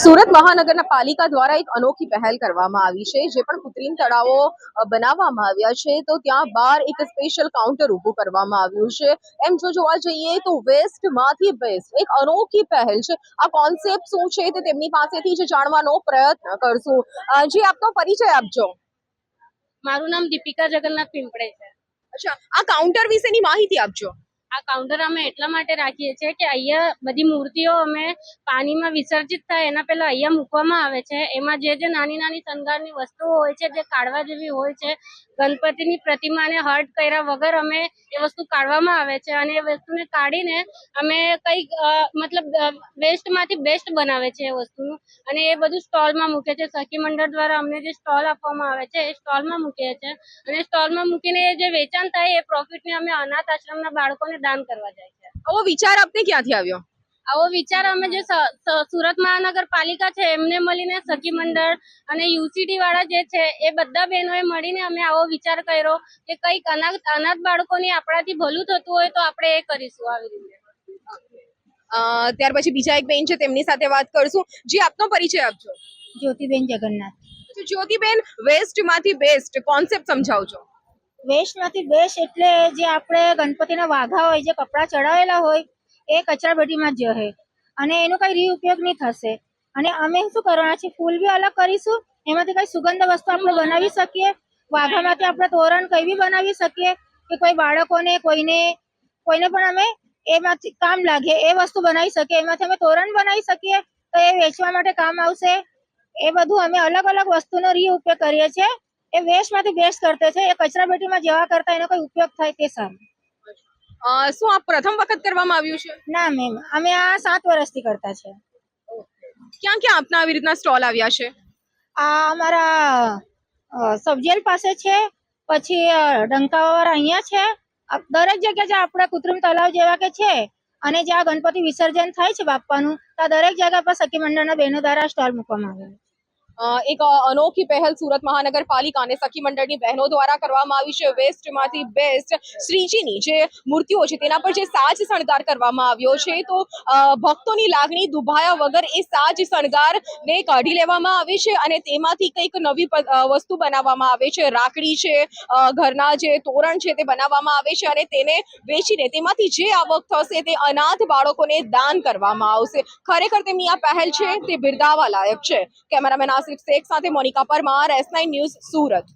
સુરત મહાનગરના પાલિકા દ્વારા એક અનોખી પહેલ કરવામાં આવી છે જે પણ કૃત્રિમ તળાવો બનાવવામાં આવ્યા છે તો ત્યાં બહાર એક સ્પેશિયલ કાઉન્ટર ઊભું કરવામાં આવ્યું છે. એમ જો જોવા જઈએ તો વેસ્ટમાંથી બેસ્ટ એક અનોખી પહેલ છે. આ કોન્સેપ્ટ શું છે તે તેમની પાસેથી જ જાણવાનો પ્રયત્ન કરશું. જી આપનો પરિચય આપજો. મારું નામ દીપિકા જગન્નાથ પિંપળે છે. અચ્છા આ કાઉન્ટર વિશેની માહિતી આપજો. આ કાઉન્ટર અમે એટલા માટે રાખીએ છીએ કે અહીંયા બધી મૂર્તિઓ અમે પાણીમાં વિસર્જિત થાય, એના પહેલા અહીંયા મૂકવામાં આવે છે. એમાં જે જે નાની નાની શણગારની વસ્તુઓ હોય છે, જે કાઢવા જેવી હોય છે, ગણપતિની પ્રતિમાને હર્ટ કર્યા વગર અમે એ વસ્તુ કાઢવામાં આવે છે અને એ વસ્તુને કાઢીને અમે કંઈક મતલબ બેસ્ટમાંથી બેસ્ટ બનાવે છે એ વસ્તુનું. અને એ બધું સ્ટોલમાં મૂકે છે. સખી મંડળ દ્વારા અમને જે સ્ટોલ આપવામાં આવે છે, એ સ્ટોલમાં મૂકીએ છીએ. અને સ્ટોલમાં મૂકીને જે વેચાણ થાય, એ પ્રોફિટને અમે અનાથ આશ્રમના બાળકોને દાન કરવા જાય છે. આવો વિચાર આપને ક્યાંથી આવ્યો? આવો વિચાર અમે જે સુરત મહાનગરપાલિકા છે એમને મળીને સખી મંડળ અને યુસીડી વાળા જે છે એ બધા બહેનોએ મળીને અમે આવો વિચાર કર્યો કે કંઈક અનાથ અનાથ બાળકોની આપણાથી ભલું થતું હોય તો આપણે એ કરીશું આવી રીતે. અ, ત્યાર પછી બીજા એક બેન છે તેમની સાથે વાત કરશું. જે આપનો પરિચય આપજો. જ્યોતિબેન જગન્નાથ. જ્યોતિબેન વેસ્ટમાંથી બેસ્ટ કોન્સેપ્ટ સમજાવજો. વેસ્ટમાંથી બેસ્ટ એટલે જે આપણે ગણપતિના વાઘા હોય, જે કપડાં ચડાવેલા હોય, એ કચરાપેટીમાં જ જશે અને એનો કઈ રીઉપયોગ નહીં થશે. અને અમે શું કરવાના છે ફૂલ બી અલગ કરીશું, એમાંથી કઈ સુગંધ વસ્તુ આપણે બનાવી શકીએ, વાઘામાંથી આપણે તોરણ કઈ બી બનાવી શકીએ, કે કોઈ બાળકોને, કોઈને કોઈને પણ અમે એમાંથી કામ લાગે, એ વસ્તુ બનાવી શકીએ, એમાંથી અમે તોરણ બનાવી શકીએ, તો એ વેચવા માટે કામ આવશે. એ બધું અમે અલગ અલગ વસ્તુનો રીઉપયોગ કરીએ છીએ. એ વેસ્ટમાંથી બેસ્ટ કરતે છે. એ કચરાપેટીમાં જવા કરતા એનો કોઈ ઉપયોગ થાય તે સારું અ, શું આ પ્રથમ વખત કરવામાં આવ્યું છે? ના મેમ. અમે આ સાત વર્ષથી કરતા છે. ક્યાં ક્યાં આપના આવી રીતના સ્ટોલ આવ્યા છે? આ અમારા સબજેલ પાસે છે પછી ડંકાવાળા અહીંયા છે. દરેક જગ્યા જે આપણા કૃત્રિમ તલાવ જેવા કે છે અને જ્યાં ગણપતિ વિસર્જન થાય છે બાપાનું ત્યાં દરેક જગ્યા પર સખી મંડળના બહેનો દ્વારા સ્ટોલ મૂકવામાં આવે છે. એક અનોખી પહેલ સુરત મહાનગરપાલિકા અને સખી મંડળની બહેનો દ્વારા કરવામાં આવી છે. વેસ્ટમાંથી બેસ્ટ શ્રીજીની જે મૂર્તિઓ છે, તેના પર જે સાજ શણગાર કરવામાં આવ્યો છે, તો ભક્તોની લાગણી દુભાયા વગર એ સાજ શણગારને કાઢી લેવામાં આવે છે અને તેમાંથી કંઈક નવી વસ્તુ બનાવવામાં આવે છે. રાખડી છે ઘરના જે તોરણ છે, તે બનાવવામાં આવે છે અને તેને વેચીને તેમાંથી જે આવક થશે તે અનાથ બાળકોને દાન કરવામાં આવશે. ખરેખર તેમની આ પહેલ છે, તે બિરદાવા લાયક છે. કેમેરામેન આસિફ શેખ સાથે Monika Parmar S nine news Surat.